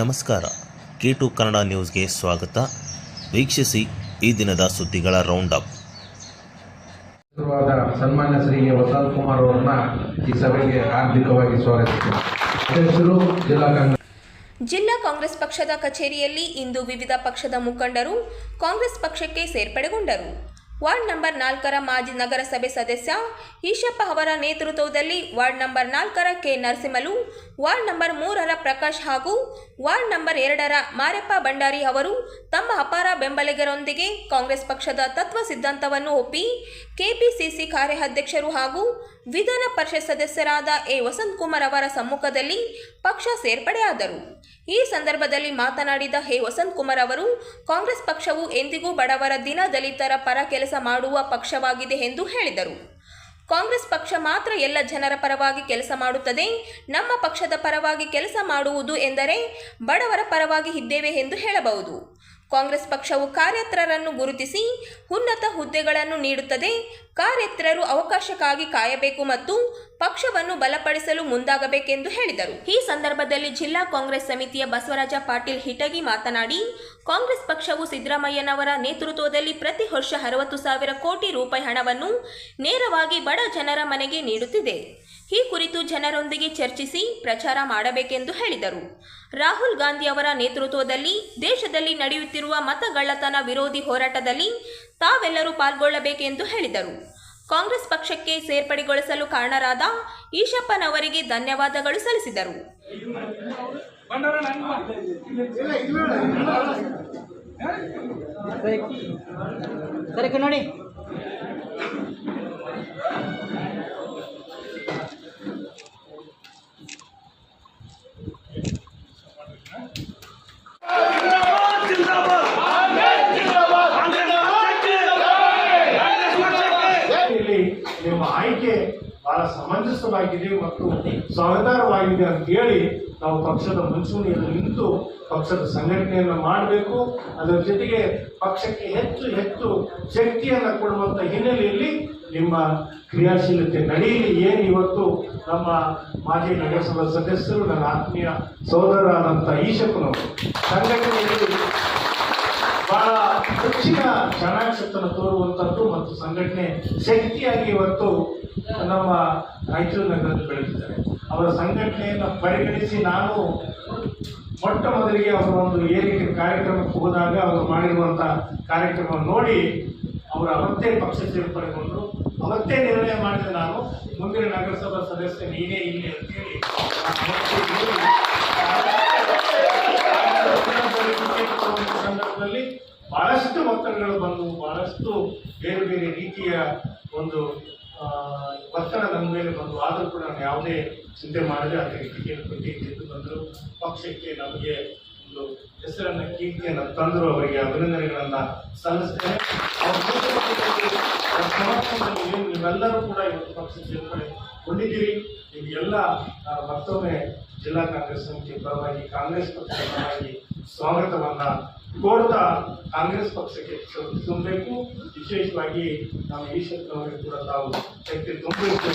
ನಮಸ್ಕಾರ. K to Kannada ನ್ಯೂಸ್ಗೆ ಸ್ವಾಗತ. ವೀಕ್ಷಿಸಿ ಈ ದಿನದ ಸುದ್ದಿಗಳ ರೌಂಡ್ ಅಪ್ ಸನ್ಮಾನ್ಯ ಶ್ರೀ ವಸಂತ್ ಕುಮಾರ್ ಅವರನ್ನ ಈ ಸಭೆಗೆ ಹಾರ್ದಿಕವಾಗಿ ಸ್ವಾಗತಿಸುತ್ತೇನೆ ಅಧ್ಯಕ್ಷರು ಜಿಲ್ಲಾ ಕಾಂಗ್ರೆಸ್ ಜಿಲ್ಲಾ ಕಾಂಗ್ರೆಸ್ ಪಕ್ಷದ ಕಚೇರಿಯಲ್ಲಿ ಇಂದು ವಿವಿಧ ಪಕ್ಷದ ಮುಖಂಡರು ಕಾಂಗ್ರೆಸ್ ಪಕ್ಷಕ್ಕೆ ಸೇರ್ಪಡೆಗೊಂಡರು. ವಾರ್ಡ್ ನಂಬರ್ ನಾಲ್ಕರ ಮಾಜಿ ನಗರಸಭೆ ಸದಸ್ಯ ಈಶಪ್ಪ ಅವರ ನೇತೃತ್ವದಲ್ಲಿ ವಾರ್ಡ್ ನಂಬರ್ ನಾಲ್ಕರ ಕೆ ನರಸಿಂಹಲು, ವಾರ್ಡ್ ನಂಬರ್ ಮೂರರ ಪ್ರಕಾಶ್ ಹಾಗೂ ವಾರ್ಡ್ ನಂಬರ್ ಎರಡರ ಮಾರೆಪ್ಪ ಭಂಡಾರಿ ಅವರು ತಮ್ಮ ಅಪಾರ ಬೆಂಬಲಿಗರೊಂದಿಗೆ ಕಾಂಗ್ರೆಸ್ ಪಕ್ಷದ ತತ್ವ ಸಿದ್ಧಾಂತವನ್ನು ಒಪ್ಪಿ ಕೆಪಿಸಿಸಿ ಕಾರ್ಯಾಧ್ಯಕ್ಷರು ಹಾಗೂ ವಿಧಾನ ಪರಿಷತ್ ಸದಸ್ಯರಾದ ಎ. ವಸಂತಕುಮಾರ್ ಅವರ ಸಮ್ಮುಖದಲ್ಲಿ ಪಕ್ಷ ಸೇರ್ಪಡೆಯಾದರು. ಈ ಸಂದರ್ಭದಲ್ಲಿ ಮಾತನಾಡಿದ ಹೇ ವಸಂತಕುಮಾರ್ ಅವರು, ಕಾಂಗ್ರೆಸ್ ಪಕ್ಷವು ಎಂದಿಗೂ ಬಡವರ ದಿನ ದಲಿತರ ಪರ ಕೆಲಸ ಮಾಡುವ ಪಕ್ಷವಾಗಿದೆ ಎಂದು ಹೇಳಿದರು. ಕಾಂಗ್ರೆಸ್ ಪಕ್ಷ ಮಾತ್ರ ಎಲ್ಲ ಜನರ ಪರವಾಗಿ ಕೆಲಸ ಮಾಡುತ್ತದೆ, ನಮ್ಮ ಪಕ್ಷದ ಪರವಾಗಿ ಕೆಲಸ ಮಾಡುವುದು ಎಂದರೆ ಬಡವರ ಪರವಾಗಿ ಇದ್ದೇವೆ ಎಂದು ಹೇಳಬಹುದು. ಕಾಂಗ್ರೆಸ್ ಪಕ್ಷವು ಕಾರ್ಯತ್ರರನ್ನು ಗುರುತಿಸಿ ಉನ್ನತ ಹುದ್ದೆಗಳನ್ನು ನೀಡುತ್ತದೆ. ಕಾರ್ಯತ್ರರು ಅವಕಾಶಕ್ಕಾಗಿ ಕಾಯಬೇಕು ಮತ್ತು ಪಕ್ಷವನ್ನು ಬಲಪಡಿಸಲು ಮುಂದಾಗಬೇಕೆಂದು ಹೇಳಿದರು. ಈ ಸಂದರ್ಭದಲ್ಲಿ ಜಿಲ್ಲಾ ಕಾಂಗ್ರೆಸ್ ಸಮಿತಿಯ ಬಸವರಾಜ ಪಾಟೀಲ್ ಹಿಟಗಿ ಮಾತನಾಡಿ, ಕಾಂಗ್ರೆಸ್ ಪಕ್ಷವು ಸಿದ್ದರಾಮಯ್ಯನವರ ನೇತೃತ್ವದಲ್ಲಿ ಪ್ರತಿ ವರ್ಷ ಅರವತ್ತು ಸಾವಿರ ಕೋಟಿ ರೂಪಾಯಿ ಹಣವನ್ನು ನೇರವಾಗಿ ಬಡ ಜನರ ಮನೆಗೆ ನೀಡುತ್ತಿದೆ. ಈ ಕುರಿತು ಜನರೊಂದಿಗೆ ಚರ್ಚಿಸಿ ಪ್ರಚಾರ ಮಾಡಬೇಕೆಂದು ಹೇಳಿದರು. ರಾಹುಲ್ ಗಾಂಧಿ ಅವರ ನೇತೃತ್ವದಲ್ಲಿ ದೇಶದಲ್ಲಿ ನಡೆಯುತ್ತಿರುವ ಮತಗಳ್ಳತನ ವಿರೋಧಿ ಹೋರಾಟದಲ್ಲಿ ತಾವೆಲ್ಲರೂ ಪಾಲ್ಗೊಳ್ಳಬೇಕೆಂದು ಹೇಳಿದರು. ಕಾಂಗ್ರೆಸ್ ಪಕ್ಷಕ್ಕೆ ಸೇರ್ಪಡೆಗೊಳಿಸಲು ಕಾರಣರಾದ ಈಶಪ್ಪನವರಿಗೆ ಧನ್ಯವಾದಗಳು ಸಲ್ಲಿಸಿದರು. ಸರಿ ಬಹಳ ಸಮಂಜಸವಾಗಿದೆ ಮತ್ತು ಸಹಕಾರವಾಗಿದೆ ಅಂತ ಹೇಳಿ ನಾವು ಪಕ್ಷದ ಮುಂಚೂಣಿಯಲ್ಲಿ ನಿಂತು ಪಕ್ಷದ ಸಂಘಟನೆಯನ್ನು ಮಾಡಬೇಕು. ಅದರ ಜೊತೆಗೆ ಪಕ್ಷಕ್ಕೆ ಹೆಚ್ಚು ಹೆಚ್ಚು ಶಕ್ತಿಯನ್ನು ಕೊಡುವಂಥ ಹಿನ್ನೆಲೆಯಲ್ಲಿ ನಿಮ್ಮ ಕ್ರಿಯಾಶೀಲತೆ ನಡೆಯಲಿ. ಏನು ಇವತ್ತು ನಮ್ಮ ಮಾಜಿ ನಗರಸಭಾ ಸದಸ್ಯರು, ನನ್ನ ಆತ್ಮೀಯ ಸಹೋದರರಾದಂಥ ಈಶಪ್ಪನವರು, ಸಂಘಟನೆಯಲ್ಲಿ ಬಹಳ ಹೆಚ್ಚಿನ ಚಾಣಾಕ್ಷತನ ತೋರುವಂಥದ್ದು ಮತ್ತು ಸಂಘಟನೆ ಶಕ್ತಿಯಾಗಿ ಇವತ್ತು ನಮ್ಮ ರಾಯಚೂರು ನಗರದಲ್ಲಿ ಬೆಳೆದಿದ್ದಾರೆ. ಅವರ ಸಂಘಟನೆಯನ್ನು ಪರಿಗಣಿಸಿ ನಾನು ಮೊಟ್ಟ ಮೊದಲಿಗೆ ಅವರ ಒಂದು ಏರಿಕೆ ಕಾರ್ಯಕ್ರಮಕ್ಕೆ ಹೋದಾಗ ಅವರು ಮಾಡಿರುವಂಥ ಕಾರ್ಯಕ್ರಮ ನೋಡಿ ಅವರು ಅವತ್ತೇ ಪಕ್ಷ ಸೇರ್ಪಡೆಗೊಂಡು ಅವತ್ತೇ ನಿರ್ಣಯ ಮಾಡಿದ. ನಾನು ಮುಂದಿನ ನಗರಸಭಾ ಸದಸ್ಯ ನೀನೇ ಇಲ್ಲಿ ಅಂತೇಳಿ ಒತ್ತಡಗಳು ಬಂದು ಬಹಳಷ್ಟು ಬೇರೆ ಬೇರೆ ರೀತಿಯ ಒಂದು ಒತ್ತಡ ನಮ್ಮ ಮೇಲೆ ಬಂದು, ಆದರೂ ಕೂಡ ನಾನು ಯಾವುದೇ ಚಿಂತೆ ಮಾಡದೆ ಅದಕ್ಕೆ ಕೊಟ್ಟು ಬಂದರು ಪಕ್ಷಕ್ಕೆ ನಮಗೆ ಹೆಸರನ್ನ ಕೀರ್ತಿಯನ್ನು ತಂದರು ಅವರಿಗೆ, ಅಭಿನಂದನೆಗಳನ್ನ ಸಲ್ಲಿಸ್ತೇನೆ. ಏನು ನೀವೆಲ್ಲರೂ ಕೂಡ ಇವತ್ತು ಪಕ್ಷ ಸೇರ್ಪಡೆಗೊಂಡಿದ್ದೀರಿ ನಿಮಗೆಲ್ಲ ನಾನು ಮತ್ತೊಮ್ಮೆ ಜಿಲ್ಲಾ ಕಾಂಗ್ರೆಸ್ ಸಮಿತಿ ಪರವಾಗಿ ಕಾಂಗ್ರೆಸ್ ಪಕ್ಷದ ಪರವಾಗಿ ಸ್ವಾಗತವನ್ನ ಕೋರ್ತಾ ಕಾಂಗ್ರೆಸ್ ಪಕ್ಷಕ್ಕೆ ತುಂಬಬೇಕು. ವಿಶೇಷವಾಗಿ ನಮ್ಮ ಈಶ್ವರನವರಿಗೆ ಕೂಡ ತಾವು ಶಕ್ತಿ ತುಂಬಬೇಕು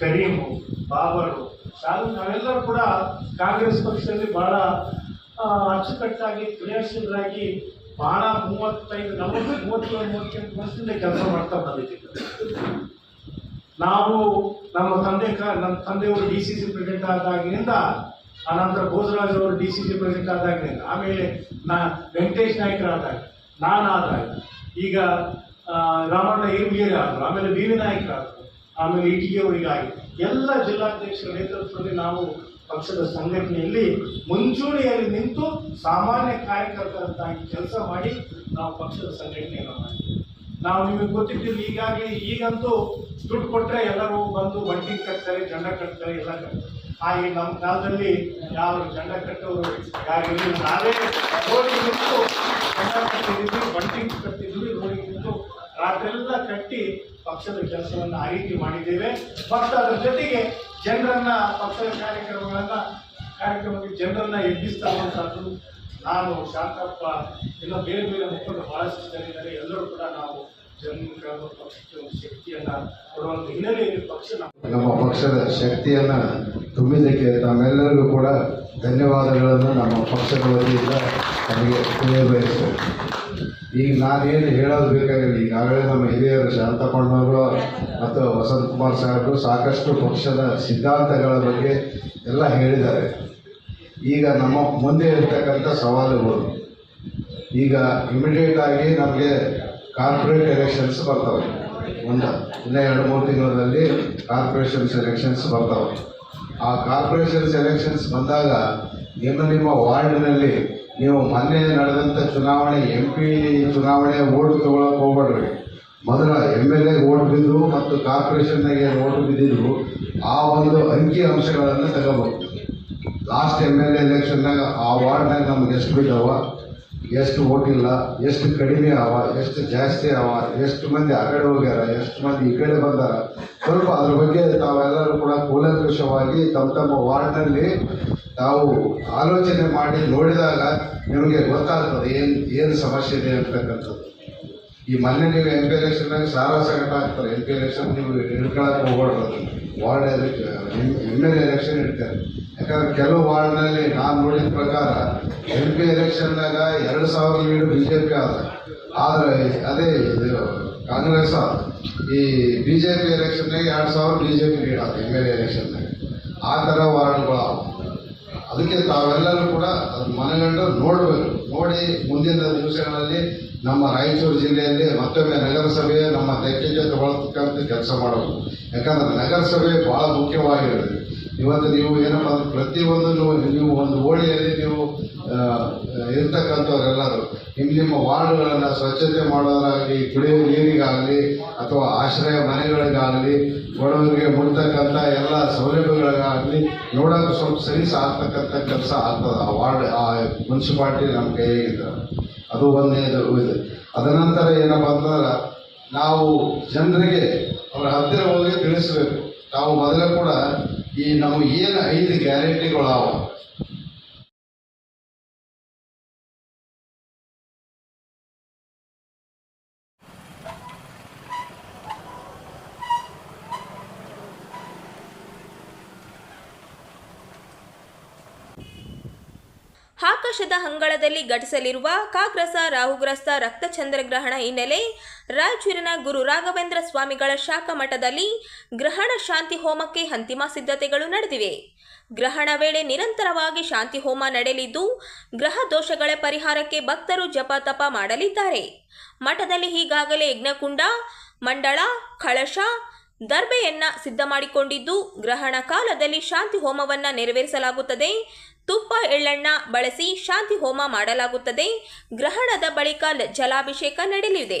ಕರೀಮು ಬಾಬರು ಶಾಲು ನಾವೆಲ್ಲರೂ ಕೂಡ ಕಾಂಗ್ರೆಸ್ ಪಕ್ಷದಲ್ಲಿ ಬಹಳ ಅಚ್ಚುಕಟ್ಟಾಗಿ ಕ್ರಿಯಾಶೀಲರಾಗಿ ಬಹಳ ಮೂವತ್ತೈದು ನಲವತ್ತು ಮೂವತ್ತೇಳು ಮೂವತ್ತೆಂಟು ವರ್ಷದಿಂದ ಕೆಲಸ ಮಾಡ್ತಾ ಬಂದಿದ್ದೀವಿ. ನಾವು ನಮ್ಮ ತಂದೆ ಕ ನಮ್ಮ ತಂದೆಯವರು ಡಿ ಸಿ ಸಿ ಪ್ರೆಸಿಡೆಂಟ್ ಆದಾಗಿನಿಂದ ಆನಂತರ ಭೋಜರಾಜ್ ಅವರು ಡಿ ಸಿ ಸಿ ಪ್ರೆಸಿಡೆಂಟ್ ಆದಾಗಿನಿಂದ ಆಮೇಲೆ ನಾ ವೆಂಕಟೇಶ್ ನಾಯ್ಕರಾದಾಗ ನಾನಾದಾಗ ಈಗ ಆ, ರಾಮಣ್ಣ ಇರುಗೇರಿ ಆದರು ಆಮೇಲೆ ಬಿ ವಿ ನಾಯ್ಕರಾದರು. ಆಮೇಲೆ ಇಟಿಗೆ ಅವರಿಗಾಗಿ ಎಲ್ಲ ಜಿಲ್ಲಾಧ್ಯಕ್ಷರ ನೇತೃತ್ವದಲ್ಲಿ ನಾವು ಪಕ್ಷದ ಸಂಘಟನೆಯಲ್ಲಿ ಮುಂಚೂಣಿಯಲ್ಲಿ ನಿಂತು ಸಾಮಾನ್ಯ ಕಾರ್ಯಕರ್ತರಂತಾಗಿ ಕೆಲಸ ಮಾಡಿ ನಾವು ಪಕ್ಷದ ಸಂಘಟನೆಯನ್ನು ಮಾಡಿದ್ದೀವಿ ನಾವು ನಿಮಗೆ ಗೊತ್ತಿದ್ದೀವಿ ಈಗಾಗಲೇ ಈಗಂತೂ ದುಡ್ಡು ಕೊಟ್ಟರೆ ಎಲ್ಲರೂ ಬಂದು ಬಂಟಿಂಗ್ ಕಟ್ತಾರೆ, ಜಂಡ ಕಟ್ತಾರೆ, ಎಲ್ಲ ಕಟ್ತಾರೆ. ಹಾಗೆ ನಮ್ಮ ಕಾಲದಲ್ಲಿ ಯಾರು ಜಂಡ ಕಟ್ಟೋರು ಯಾರು ನಾವೇ ನಿಂತು ನಿಂತು ಪಕ್ಷದ ಕೆಲಸವನ್ನು ಆಯ್ಕೆ ಮಾಡಿದ್ದೇವೆ. ಮತ್ತು ಅದರ ಜೊತೆಗೆ ಜನರನ್ನ, ಪಕ್ಷದ ಕಾರ್ಯಕ್ರಮಗಳನ್ನ, ಕಾರ್ಯಕ್ರಮಕ್ಕೆ ಜನರನ್ನ ಎಬ್ಬಿಸ್ತಾ ಇರುವಂಥದ್ದು ನಾನು, ಶಾಂತಪ್ಪ, ಎಲ್ಲ ಬೇರೆ ಬೇರೆ ಮುಖಂಡ ಬಹಳಷ್ಟು ಎಲ್ಲರೂ ಕೂಡ ನಾವು ಜನ್ಮ ಪಕ್ಷಕ್ಕೆ ಒಂದು ಶಕ್ತಿಯನ್ನ ಕೊಡುವಂತ ಹಿನ್ನೆಲೆಯಲ್ಲಿ ಪಕ್ಷ ನಮ್ಮ ಪಕ್ಷದ ಶಕ್ತಿಯನ್ನ ತುಂಬಿದ್ದಕ್ಕೆ ತಮ್ಮೆಲ್ಲರಿಗೂ ಕೂಡ ಧನ್ಯವಾದಗಳನ್ನು. ನಮ್ಮ ಪಕ್ಷದ ವತಿಯಿಂದ ನಮಗೆ ತಿಳಿಯಬಯಸ್ತೇವೆ ಈಗ ನಾನೇನು ಹೇಳೋದು ಬೇಕಾಗಿಲ್ಲ. ಈಗಾಗಲೇ ನಮ್ಮ ಹಿರಿಯರು ಶಾಂತಪ್ಪಣ್ಣವರು ಮತ್ತು ವಸಂತ್ ಕುಮಾರ್ ಸಾಹೇಬರು ಸಾಕಷ್ಟು ಪಕ್ಷದ ಸಿದ್ಧಾಂತಗಳ ಬಗ್ಗೆ ಎಲ್ಲ ಹೇಳಿದ್ದಾರೆ. ಈಗ ನಮ್ಮ ಮುಂದೆ ಇರ್ತಕ್ಕಂಥ ಸವಾಲುಗಳು. ಈಗ ಇಮಿಡಿಯೇಟ್ ಆಗಿ ನಮಗೆ ಕಾರ್ಪೊರೇಟ್ ಎಲೆಕ್ಷನ್ಸ್ ಬರ್ತವೆ. ಒಂದು, ಇನ್ನೂ ಎರಡು, ಮೂರು ತಿಂಗಳಲ್ಲಿ ಕಾರ್ಪೊರೇಷನ್ಸ್ ಎಲೆಕ್ಷನ್ಸ್ ಬರ್ತವೆ. ಆ ಕಾರ್ಪೊರೇಷನ್ಸ್ ಎಲೆಕ್ಷನ್ಸ್ ಬಂದಾಗ ನಿಮ್ಮ ನಿಮ್ಮ ವಾರ್ಡ್ನಲ್ಲಿ ನೀವು ಮೊನ್ನೆ ನಡೆದಂಥ ಚುನಾವಣೆ ಎಂ ಪಿ ಚುನಾವಣೆ ಓಟ್ ತೊಗೊಳಕ್ಕೆ ಹೋಗ್ಬೇಡ್ರಿ. ಮೊದಲ ಎಂ ಎಲ್ ಎ ಓಟ್ ಬಿದ್ದು ಮತ್ತು ಕಾರ್ಪೊರೇಷನ್ನಾಗೆ ಓಟ್ ಬಿದ್ದಿದ್ರು ಆ ಒಂದು ಅಂಕಿ ಅಂಶಗಳನ್ನು ತಗೋಬೇಕು. ಲಾಸ್ಟ್ ಎಂ ಎಲ್ ಎಲೆಕ್ಷನ್ನಾಗ ಆ ವಾರ್ಡ್ನಾಗ ನಮ್ಗೆ ಎಷ್ಟು ಬಿದ್ದಾವ, ಎಷ್ಟು ಓಟಿಲ್ಲ ಎಷ್ಟು ಕಡಿಮೆ ಅವ, ಎಷ್ಟು ಜಾಸ್ತಿ ಅವ, ಎಷ್ಟು ಮಂದಿ ಆ ಕಡೆ ಹೋಗ್ಯಾರ, ಎಷ್ಟು ಮಂದಿ ಈ ಕಡೆ ಬಂದಾರ. ಸ್ವಲ್ಪ ಅದ್ರ ಬಗ್ಗೆ ತಾವೆಲ್ಲರೂ ಕೂಡ ಕೂಲಂಕುಷವಾಗಿ ತಮ್ಮ ತಮ್ಮ ವಾರ್ಡ್ನಲ್ಲಿ ತಾವು ಆಲೋಚನೆ ಮಾಡಿ ನೋಡಿದಾಗ ನಿಮಗೆ ಗೊತ್ತಾಗ್ತದೆ ಏನು ಏನು ಸಮಸ್ಯೆ ಇದೆ ಅಂತಕ್ಕಂಥದ್ದು. ಈ ಮೊನ್ನೆ ನೀವು ಎಂ ಪಿ ಎಲೆಕ್ಷನ್ನಾಗ ಸಾರಾ ಸಂಕಟ ಆಗ್ತಾರೆ ಎಂ ಪಿ ಎಲೆಕ್ಷನ್ ನೀವು ಹಿಡ್ಕೊಳಕ್ಕೆ ಹೋಗ್ಬಾರ್ದು. ವಾರ್ಡ್ ಎಂ ಎಲ್ ಎಲೆಕ್ಷನ್ ಇಡ್ತಾರೆ ಯಾಕಂದ್ರೆ ಕೆಲವು ವಾರ್ಡ್ನಲ್ಲಿ ನಾನು ನೋಡಿದ ಪ್ರಕಾರ ಎಂ ಪಿ ಎಲೆಕ್ಷನ್ನಾಗ ಎರಡು ಸಾವಿರ ಲೀಡ್ ಬಿ ಜೆ ಪಿ ಆದ. ಆದರೆ ಅದೇ ಇದು ಕಾಂಗ್ರೆಸ್ ಈ ಬಿ ಜೆ ಪಿ ಎಲೆಕ್ಷನ್ನಾಗ ಎರಡು ಸಾವಿರ ಬಿ ಜೆ ಪಿ ಲೀಡ್ ಆದ ಎಂ ಎಲ್ ಎಲೆಕ್ಷನ್ನಾಗ ಆ ಥರ ವಾರ್ಡ್ಗಳು ಅವು ಅದಕ್ಕೆ ತಾವೆಲ್ಲರೂ ಕೂಡ ಅದು ಮನಗಂಡು ನೋಡಬೇಕು. ನೋಡಿ ಮುಂದಿನ ದಿವಸಗಳಲ್ಲಿ ನಮ್ಮ ರಾಯಚೂರು ಜಿಲ್ಲೆಯಲ್ಲಿ ಮತ್ತೊಮ್ಮೆ ನಗರಸಭೆ ನಮ್ಮ ಜೊತೆ ತಗೊಳ್ತಕ್ಕಂಥ ಕೆಲಸ ಮಾಡೋದು. ಯಾಕಂದ್ರೆ ನಗರಸಭೆ ಭಾಳ ಮುಖ್ಯವಾಗಿರುತ್ತೆ ಇವತ್ತು ನೀವು ಏನಪ್ಪ ಅಂದ್ರೆ ಪ್ರತಿಯೊಂದು ನೀವು ಒಂದು ಓಣಿಯಲ್ಲಿ ನೀವು ಇರ್ತಕ್ಕಂಥವ್ರೆಲ್ಲರೂ ನಿಮ್ಮ ನಿಮ್ಮ ವಾರ್ಡ್ಗಳನ್ನು ಸ್ವಚ್ಛತೆ ಮಾಡೋದಾಗಲಿ ಕುಡಿಯುವ ನೀರಿಗಾಗಲಿ ಅಥವಾ ಆಶ್ರಯ ಮನೆಗಳಿಗಾಗಲಿ, ಬಡವರಿಗೆ ಮುಡ್ತಕ್ಕಂಥ ಎಲ್ಲ ಸೌಲಭ್ಯಗಳಿಗಾಗಲಿ ನೋಡೋಕೆ ಸ್ವಲ್ಪ ಸರಿಸ ಆಗ್ತಕ್ಕಂಥ ಕೆಲಸ ಆಗ್ತದೆ ಆ ವಾರ್ಡ್ ಆ ಮುನ್ಸಿಪಾಲ್ಟಿ ನಮ್ಮ ಕೈಯಾಗಿದೆ ಅದು ಒಂದೇ ಇದೆ. ಅದನಂತರ ಏನಪ್ಪ ಅಂತಂದ್ರೆ, ನಾವು ಜನರಿಗೆ ಅವರ ಹತ್ತಿರ ಹೋಗಿ ತಿಳಿಸ್ಬೇಕು. ನಾವು ಮೊದಲೇ ಕೂಡ ಈ ನಾವು ಏನು ಐದು ಗ್ಯಾರಂಟಿಗಳು ಆಕಾಶದ ಅಂಗಳದಲ್ಲಿ ಘಟಿಸಲಿರುವ ಕಾಗ್ರಸ, ರಾಹುಗ್ರಸ್ತ, ರಕ್ತಚಂದ್ರಗ್ರಹಣ ಹಿನ್ನೆಲೆ ರಾಯಚೂರಿನ ಗುರು ರಾಘವೇಂದ್ರ ಸ್ವಾಮಿಗಳ ಶಾಖಾ ಮಠದಲ್ಲಿ ಗ್ರಹಣ ಶಾಂತಿ ಹೋಮಕ್ಕೆ ಅಂತಿಮ ಸಿದ್ಧತೆಗಳು ನಡೆದಿವೆ. ಗ್ರಹಣ ವೇಳೆ ನಿರಂತರವಾಗಿ ಶಾಂತಿ ಹೋಮ ನಡೆಯಲಿದ್ದು, ಗ್ರಹ ದೋಷಗಳ ಪರಿಹಾರಕ್ಕೆ ಭಕ್ತರು ಜಪ ತಪ ಮಾಡಲಿದ್ದಾರೆ. ಮಠದಲ್ಲಿ ಈಗಾಗಲೇ ಯಜ್ಞಕುಂಡ, ಮಂಡಳ, ಕಳಶ ದರ್ಬೆಯನ್ನ ಸಿದ್ಧ ಮಾಡಿಕೊಂಡಿದ್ದು ಗ್ರಹಣ ಕಾಲದಲ್ಲಿ ಶಾಂತಿ ಹೋಮವನ್ನ ನೆರವೇರಿಸಲಾಗುತ್ತದೆ. ತುಪ್ಪ ಎಳ್ಳಣ್ಣ ಬಳಸಿ ಶಾಂತಿ ಹೋಮ ಮಾಡಲಾಗುತ್ತದೆ. ಗ್ರಹಣದ ಬಳಿಕ ಜಲಾಭಿಷೇಕ ನಡೆಯಲಿದೆ.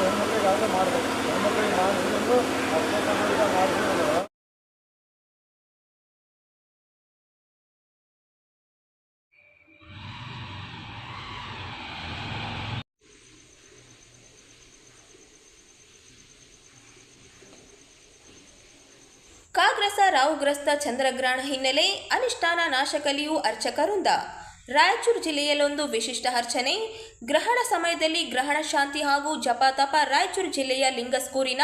ಹೆಣ್ಮಕ್ಳಿಗಾಗಲೇ ಮಾಡಬೇಕು ಹೆಣ್ಮಕ್ಳಿಗೆ ಕಾಗ್ರಸ ರಾವುಗ್ರಸ್ತ ಚಂದ್ರಗ್ರಹಣ ಹಿನ್ನೆಲೆ ಅನುಷ್ಠಾನ ನಾಶಕಲಿಯು ಅರ್ಚಕರುಂದ ರಾಯಚೂರು ಜಿಲ್ಲೆಯಲ್ಲೊಂದು ವಿಶಿಷ್ಟ ಅರ್ಚನೆ. ಗ್ರಹಣ ಸಮಯದಲ್ಲಿ ಗ್ರಹಣ ಶಾಂತಿ ಹಾಗೂ ಜಪತಪ ರಾಯಚೂರು ಜಿಲ್ಲೆಯ ಲಿಂಗಸ್ಕೂರಿನ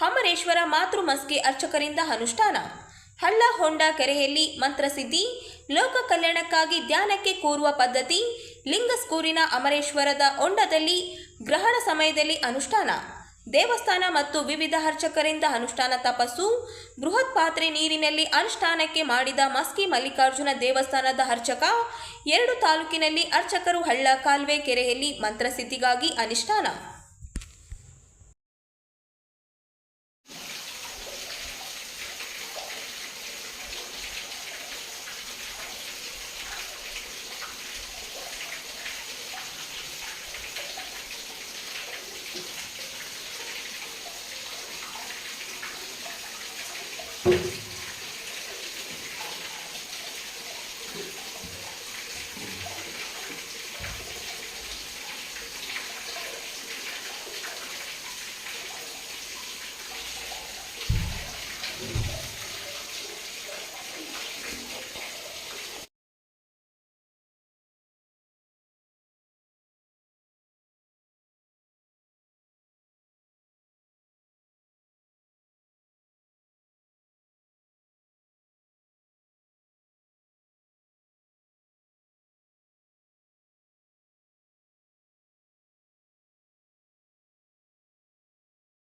ಅಮರೇಶ್ವರ ಮಾತೃ ಮಸ್ಗೆ ಅರ್ಚಕರಿಂದ ಅನುಷ್ಠಾನ. ಹಳ್ಳ ಹೊಂಡ ಕೆರೆಯಲ್ಲಿ ಮಂತ್ರಸಿದ್ಧಿ ಲೋಕ ಕಲ್ಯಾಣಕ್ಕಾಗಿ ಧ್ಯಾನಕ್ಕೆ ಕೂರುವ ಪದ್ಧತಿ. ಲಿಂಗಸ್ಕೂರಿನ ಅಮರೇಶ್ವರದ ಹೊಂಡದಲ್ಲಿ ಗ್ರಹಣ ಸಮಯದಲ್ಲಿ ಅನುಷ್ಠಾನ. ದೇವಸ್ಥಾನ ಮತ್ತು ವಿವಿಧ ಅರ್ಚಕರಿಂದ ಅನುಷ್ಠಾನ ತಪಸ್ಸು, ಬೃಹತ್ ಪಾತ್ರೆ ನೀರಿನಲ್ಲಿ ಅನುಷ್ಠಾನಕ್ಕೆ ಮಾಡಿದ ಮಸ್ಕಿ ಮಲ್ಲಿಕಾರ್ಜುನ ದೇವಸ್ಥಾನದ ಅರ್ಚಕ, ಎರಡು ತಾಲೂಕಿನಲ್ಲಿ ಅರ್ಚಕರು ಹಳ್ಳ ಕಾಲುವೆ ಕೆರೆಯಲ್ಲಿ ಮಂತ್ರಸಿದ್ಧಿಗಾಗಿ ಅನುಷ್ಠಾನ.